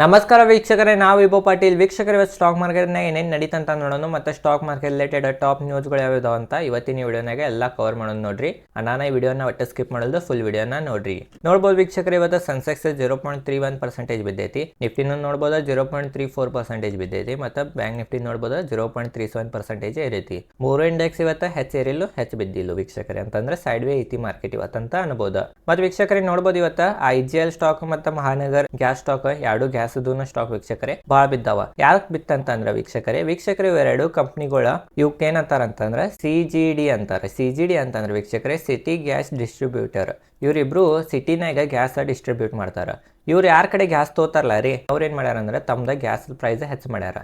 ನಮಸ್ಕಾರ ವೀಕ್ಷಕರೇ, ನಾವು ವಿಭೋ ಪಾಟೀಲ್. ವೀಕ್ಷಕರ ಸ್ಟಾಕ್ ಮಾರ್ಕೆಟ್ನಾಗ ಏನೇನು ನಡೀತಂತ ನೋಡೋಣ, ಮತ್ತು ಸ್ಟಾಕ್ ಮಾರ್ಕೆಟ್ ರಿಲೇಟೆಡ್ ಟಾಪ್ ನ್ಯೂಸ್ಗಳು ಯಾವ್ಯಾವ ಅಂತ ಇವತ್ತಿನ ವಿಡಿಯೋನಾಗೆ ಎಲ್ಲ ಕವರ್ ಮಾಡೋದು ನೋಡ್ರಿ. ಅನಾನ ಈ ವಿಡಿಯೋನ ಒಟ್ಟು ಸ್ಕಿಪ್ ಮಾಡೋದು ಫುಲ್ ವಿಡಿಯೋನ ನೋಡ್ರಿ. ನೋಡ್ಬೋದು ವೀಕ್ಷಕರ, ಇವತ್ತು Sensex zero point three one percentage ಬಿದ್ದೈತಿ. ನಿಫ್ಟಿನ ನೋಡ್ಬೋದು zero point three four percentage ಬಿದ್ದೈತಿ. ಮತ್ತು ಬ್ಯಾಂಕ್ ನಿಫ್ಟಿ ನೋಡ್ಬೋದು zero point three seven percentage ಇರೈತಿ ಮೂರು ಇಂಡೆಕ್ಸ್ ಇವತ್ತು ಹೆಚ್ಚು ಏರಿಲ್ಲು, ಹೆಚ್ಚು ಬಿದ್ದಿಲ್ಲ ವೀಕ್ಷಕರೇ. ಅಂತಂದ್ರೆ ಸೈಡ್ ವೇ ಐತಿ ಮಾರ್ಕೆಟ್ ಇವತ್ತಂತ ಅನ್ಬೋದು. ಮತ್ತು ವೀಕ್ಷಕರೇ, ನೋಡ್ಬೋದು ಇವತ್ತು ಐ ಜಿ ಎಲ್ ಸ್ಟಾಕ್ ಮತ್ತು ಮಹಾನಗರ್ ಗ್ಯಾಸ್ ಸ್ಟಾಕ್ ಎರಡು ಗ್ಯಾಸ್ ಸ್ಟಾಕ್ ವೀಕ್ಷಕರೇ ಬಾಳ ಬಿದ್ದಾವ. ಯಾಕೆ ಬಿತ್ತಂತಂದ್ರ ವೀಕ್ಷಕರೇ, ವೀಕ್ಷಕರು ಇವೆರಡು ಕಂಪ್ನಿಗಳ ಇವಕ್ಕೆ ಏನಂತಾರ ಅಂತಂದ್ರೆ ಸಿ ಜಿ ಡಿ ಅಂತಾರೆ. ಸಿ ಜಿ ಡಿ ಅಂತಂದ್ರೆ ವೀಕ್ಷಕರೇ ಸಿಟಿ ಗ್ಯಾಸ್ ಡಿಸ್ಟ್ರಿಬ್ಯೂಟರ್ ಇವರಿಬ್ರು ಸಿಟಿನಾಗ ಗ್ಯಾಸ್ ಡಿಸ್ಟ್ರಿಬ್ಯೂಟ್ ಮಾಡ್ತಾರ. ಇವ್ರು ಯಾರ ಕಡೆ ಗ್ಯಾಸ್ ತೋತಾರಲ್ಲ ರೀ? ಅವ್ರು ಏನು ಮಾಡ್ಯಾರ ಅಂದ್ರೆ ತಮ್ಮದ ಗ್ಯಾಸ್ ಪ್ರೈಸ್ ಹೆಚ್ಚು ಮಾಡ್ಯಾರ.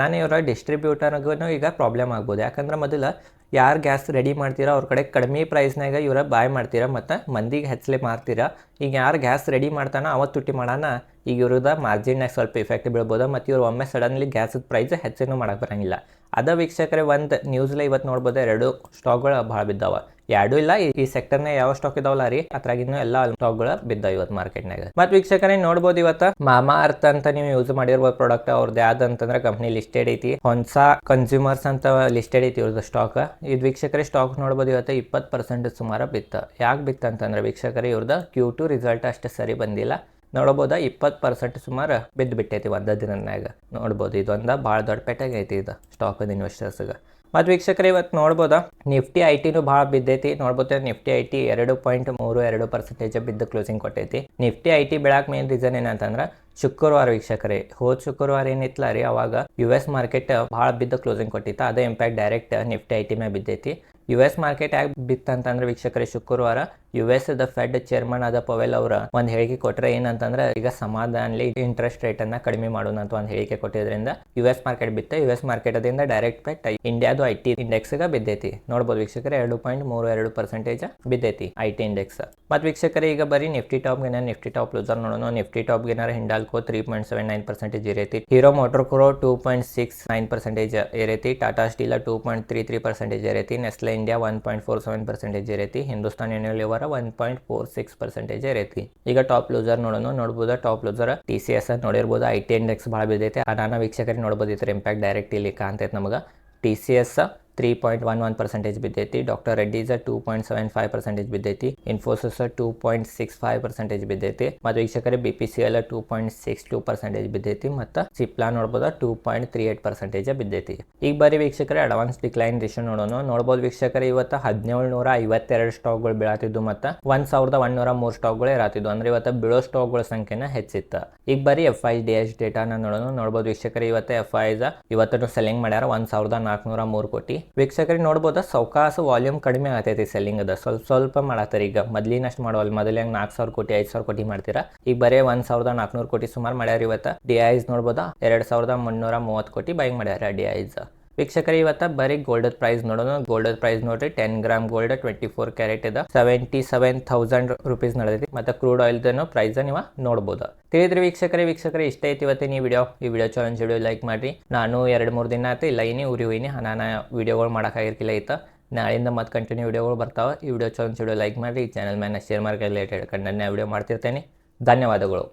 ನಾನು ಇವರ ಡಿಸ್ಟ್ರಿಬ್ಯೂಟರ್ಗೂ ಈಗ ಪ್ರಾಬ್ಲಮ್ ಆಗ್ಬೋದು. ಯಾಕಂದ್ರೆ ಮೊದಲು ಯಾರು ಗ್ಯಾಸ್ ರೆಡಿ ಮಾಡ್ತೀರಾ, ಅವ್ರ ಕಡೆ ಕಡಿಮೆ ಪ್ರೈಸ್ನಾಗ ಇವರ ಬಾಯ್ ಮಾಡ್ತೀರಾ, ಮತ್ತು ಮಂದಿಗೆ ಹೆಚ್ಚಲೆ ಮಾರ್ತೀರಾ. ಈಗ ಯಾರು ಗ್ಯಾಸ್ ರೆಡಿ ಮಾಡ್ತಾನ ಅವತ್ತು ತುಟ್ಟಿ ಮಾಡೋಣ, ಈಗ ಇವ್ರದ ಮಾರ್ಜಿನ್ನಾಗ ಸ್ವಲ್ಪ ಇಫೆಕ್ಟ್ ಬೀಳ್ಬೋದು, ಮತ್ತು ಇವ್ರು ಒಮ್ಮೆ ಸಡನ್ಲಿ ಗ್ಯಾಸದ ಪ್ರೈಸ್ ಹೆಚ್ಚೇನು ಮಾಡೋಕ್ಕೆ ಬರಂಗಿಲ್ಲ. ಅದ ವೀಕ್ಷಕರೇ, ಒಂದು ನ್ಯೂಸ್ಲೆ ಇವತ್ತು ನೋಡ್ಬೋದು, ಎರಡು ಸ್ಟಾಕ್ಗಳು ಭಾಳ ಬಿದ್ದಾವ. ಎರಡೂ ಇಲ್ಲ, ಈ- ಸೆಕ್ಟರ್ನಾಗ ಯಾವ ಸ್ಟಾಕ್ ಇದಾವಲ್ಲ ರೀ ಅದ್ರಾಗಿನ್ನು ಎಲ್ಲ ಸ್ಟಾಕ್ಗಳು ಬಿದ್ದಾವ ಇವತ್ತು ಮಾರ್ಕೆಟ್ನಾಗ ಮತ್ತು ವೀಕ್ಷಕರೇ, ನೋಡ್ಬೋದು ಇವತ್ತು ಮಾಮಾ ಅರ್ಥ ಅಂತ ನೀವು ಯೂಸ್ ಮಾಡಿರ್ಬೋದು ಪ್ರಾಡಕ್ಟ್ ಅವ್ರದ್ದು ಯಾವ್ದು ಅಂತಂದ್ರೆ ಕಂಪ್ನಿ ಲಿಸ್ಟೆಡ್ ಐತಿ. ಹೊನ್ಸಾ ಕನ್ಸ್ಯೂಮರ್ಸ್ ಅಂತ ಲಿಸ್ಟೆಡ್ ಐತಿ ಇವ್ರದ್ದು ಸ್ಟಾಕ್ ಇದು ವೀಕ್ಷಕರೇ ಸ್ಟಾಕ್ ನೋಡ್ಬೋದು ಇವತ್ತು ಇಪ್ಪತ್ತು ಪರ್ಸೆಂಟ್ ಸುಮಾರು ಬಿತ್ತ. ಯಾಕೆ ಬಿತ್ತ ಅಂತಂದ್ರೆ ವೀಕ್ಷಕರೇ ಇವ್ರದ್ದು ಕ್ಯೂ ಟು ರಿಸಲ್ಟ್ ಅಷ್ಟು ಸರಿ ಬಂದಿಲ್ಲ. ನೋಡ್ಬೋದ, ಇಪ್ಪತ್ತು ಪರ್ಸೆಂಟ್ ಸುಮಾರು ಬಿದ್ದು ಬಿಟ್ಟೈತಿ ಒಂದ ದಿನನಾಗ ನೋಡ್ಬೋದು, ಇದೊಂದ ಭಾಳ ದೊಡ್ಡ ಪೆಟ್ಟಾಗ ಐತಿ ಇದು ಸ್ಟಾಕ್ ಇನ್ವೆಸ್ಟರ್ಸ್ಗೆ ಮತ್ತು ವೀಕ್ಷಕರೇ, ಇವತ್ತು ನೋಡ್ಬೋದಾ? ನಿಫ್ಟಿ ಐ ಟಿನೂ ಭಾಳ ಬಿದ್ದೈತಿ. ನೋಡ್ಬೋದ ನಿಫ್ಟಿ ಐ ಟಿ ಎರಡು ಪಾಯಿಂಟ್ ಮೂರು ಎರಡು ಪರ್ಸೆಂಟೇಜ್ ಬಿದ್ದು ಕ್ಲೋಸಿಂಗ್ ಕೊಟ್ಟೈತಿ. ನಿಫ್ಟಿ ಐ ಟಿ ಬೆಳಕ್ ಮೇನ್ ರೀಸನ್ ಏನಂತಂದ್ರೆ, ಶುಕ್ರವಾರ ವೀಕ್ಷಕರೇ, ಹೋದ ಶುಕ್ರವಾರ ಏನಿತ್ತಲ್ಲ ರೀ, ಅವಾಗ ಯು ಎಸ್ ಮಾರ್ಕೆಟ್ ಭಾಳ ಬಿದ್ದು ಕ್ಲೋಸಿಂಗ್ ಕೊಟ್ಟಿತ್ತು. ಅದೇ impact direct Nifty I T ಮೇಲೆ ಬಿದ್ದೈತಿ. ಯು ಎಸ್ ಮಾರ್ಕೆಟ್ ಯಾಕೆ ಬಿತ್ತಂತಂದ್ರೆ ವೀಕ್ಷಕರೇ, ಶುಕ್ರವಾರ U S the Fed chairman ಆದ ಪವೆಲ್ ಅವರ ಒಂದು ಹೇಳಿಕೆ ಕೊಟ್ಟರೆ ಏನಂತಂದ್ರೆ, ಈಗ ಸಮಾಧಾನಲಿ ಇಂಟ್ರೆಸ್ಟ್ ರೇಟ್ ಅನ್ನ ಕಡಿಮೆ ಮಾಡೋಣ ಅಂತ ಒಂದು ಹೇಳಿಕೆ ಕೊಟ್ಟಿದ್ರಿಂದ ಯು ಎಸ್ ಮಾರ್ಕೆಟ್ ಬಿತ್ತ. ಯು ಎಸ್ ಮಾರ್ಕೆಟ್ ಅದಿಂದ ಡೈರೆಕ್ಟ್ ಪೆಟ್ ಇಂಡಿಯಾದು ಐ ಟಿ ಇಂಡೆಕ್ಸ್ಗೆ ಬಿದ್ದೈತಿ. ನೋಡ್ಬೋದು ವೀಕ್ಷಕರೇ, ಎರಡು ಪಾಯಿಂಟ್ ಮೂರು ಎರಡು ಪರ್ಸೆಂಟೇಜ್ ಬಿದ್ದೈತಿ ಐ ಟಿ ಇಂಡೆಕ್ಸ್ ಮತ್ತು ವೀಕ್ಷಕರೇ, ಈಗ ಬರೀ Nifty top gainer Nifty top loser ನೋಡೋಣ. Nifty top gainer Hindalco three point seven nine percentage ಇರೈತಿ Hero MotoCorp two point six nine percentage ಇರೈತಿ Tata steel two point three three percentage ಇರೈತಿ Nestle India one point four seven percentage ಇರೈತಿ Hindustan Unilever one point four six percentage ಇರೈತಿ ಈಗ top loser ನೋಡೋಣ. ನೋಡ್ಬೋದು? Top loser T C S ನೋಡಿರ್ಬೋದು. I T index ಭಾಳ ಬಿದ್ದೈತೆ. ಅನಾನ ವೀಕ್ಷಕರಿಗೆ ನೋಡ್ಬೋದು ಇದ್ರ impact direct ಇಲ್ಲಿ ಕಾಣ್ತೈತೆ ನಮಗೆ. T C S three point one one percentage ಬಿದ್ದೈತಿ doctor Reddy's two point seven five percentage ಬಿದ್ದೈತಿ Infosys two point six five percentage ಬಿದ್ದೈತಿ, ಮತ್ತು ವೀಕ್ಷಕರೇ B P C L two point six two percentage ಬಿದ್ದೈತಿ, ಮತ್ತು ಸಿಪ್ಲಾ ನೋಡ್ಬೋದು two point three eight percentage ಬಿದ್ದೈತಿ. ಈಗ ಬರೀ ವೀಕ್ಷಕರೇ advance decline ration ನೋಡೋಣ. ನೋಡ್ಬೋದು ವೀಕ್ಷಕರೇ, ಇವತ್ತು ಹದಿನೇಳು ನೂರ ಐವತ್ತೆರಡು ಸ್ಟಾಕ್ಗಳು ಬೀಳತ್ತಿದ್ದು ಮತ್ತು ಒಂದು ಸಾವಿರದ ಒಂದೂರ ಮೂರು ಸ್ಟಾಕ್ಗಳು ಇರತ್ತಿದ್ದು ಅಂದ್ರೆ ಇವತ್ತು ಬೀಳೋ ಸ್ಟಾಕ್ಗಳ ಸಂಖ್ಯೆನ ಹೆಚ್ಚಿತ್ತು. ಈಗ ಬರೀ ಎಫ್ ಐ ಡಿ ಎಚ್ ಡೇಟಾನ ನೋಡೋಣ. ನೋಡ್ಬೋದು ವೀಕ್ಷಕರೇ, ಇವತ್ತು ಎಫ್ ಐ ಇವತ್ತು ಸೆಲ್ಲಿಂಗ್ ಮಾಡ್ಯಾರ ಒಂದು ಸಾವಿರದ ನಾಲ್ಕುನೂರ ಮೂರು ಕೋಟಿ. ವೀಕ್ಷಕರಿಗೆ ನೋಡ್ಬೋದು? ಸೌಕಾಸ ವಾಲ್ಯೂಮ್ ಕಡಿಮೆ ಆಗತೈತಿ ಸೆಲ್ಲಿಂಗ್ ಅದ ಸ್ವಲ್ಪ ಸ್ವಲ್ಪ ಮಾಡತ್ತಾರ ಈಗ. ಮೊದ್ಲಿನಷ್ಟು ಮಾಡೋಲ್ಲ ಮೊದಲೇ ನಾಲ್ಕು ಸಾವಿರ ಕೋಟಿ, ಐದು ಸಾವಿರ ಕೋಟಿ ಮಾಡ್ತೀರಾ? ಈಗ ಬರೇ ಒಂದ್ ಸಾವಿರದ ನಾಲ್ಕುನೂರು ಕೋಟಿ ಸುಮಾರು ಮಾಡ್ಯಾರ ಇವತ್ತು. ಡಿ ಐಸ್ ನೋಡ್ಬೋದಾ? ಎರಡು ಸಾವಿರದ ಮುನ್ನೂರ ಮೂವತ್ತು ಕೋಟಿ ಬೈಂಗ್ ಮಾಡ್ಯಾರ ಡಿ ಐಸ್ ವೀಕ್ಷಕರೇ, ಇವತ್ತ ಬರೀ ಗೋಲ್ಡ್ ಪ್ರೈಸ್ ನೋಡೋಣ. ಗೋಲ್ಡ್ ಪ್ರೈಸ್ ನೋಡ್ರಿ ten gram gold twenty four carat ಇದೆ. ಸೆವೆಂಟಿ ಸೆವೆನ್ ಥೌಸಂಡ್ ರುಪೀಸ್ ನಡೆದೈತಿ. ಮತ್ತೆ ಕ್ರೂಡ್ ಆಯಿಲ್ ಪ್ರೈಸ್ ನೀವು ನೋಡಬಹುದು ತಿಳಿದ್ರಿ ವೀಕ್ಷಕರೇ ವೀಕ್ಷಕರೇ, ಇಷ್ಟ ಐತಿ ಇವತ್ತಿನ ಈ ವಿಡಿಯೋ ಈ ವಿಡಿಯೋ ಚಾಲೆಂಜ್ ವಿಡಿಯೋ ಲೈಕ್ ಮಾಡ್ರಿ. ನಾನು ಎರಡು ಮೂರು ದಿನ ಆಯ್ತು ಇಲ್ಲ ಏನಿ ಉರಿ ಹೋಯ್ನಿ ನಾನು ವಿಡಿಯೋಗಳು ಮಾಡೋಕ್ಕಾಗಿರ್ಕಿಲ್ಲ ಐತ ನಾಳೆಯಿಂದ ಮತ್ತೆ ಕಂಟಿನ್ಯೂ ವಿಡಿಯೋಗಳು ಬರ್ತಾವೆ. ಈ ವಿಡಿಯೋ ಚಾಲೆಂಜ್ ವಿಡಿಯೋ ಲೈಕ್ ಮಾಡಿ ಚಾನಲ್ ಮೇಲೆ ಶೇರ್ ಮಾರ್ಕೆಟ್ ರಿಲೇಟೆಡ್ ನಾನು ವಿಡಿಯೋ ಮಾಡ್ತಿರ್ತೇನೆ. ಧನ್ಯವಾದಗಳು.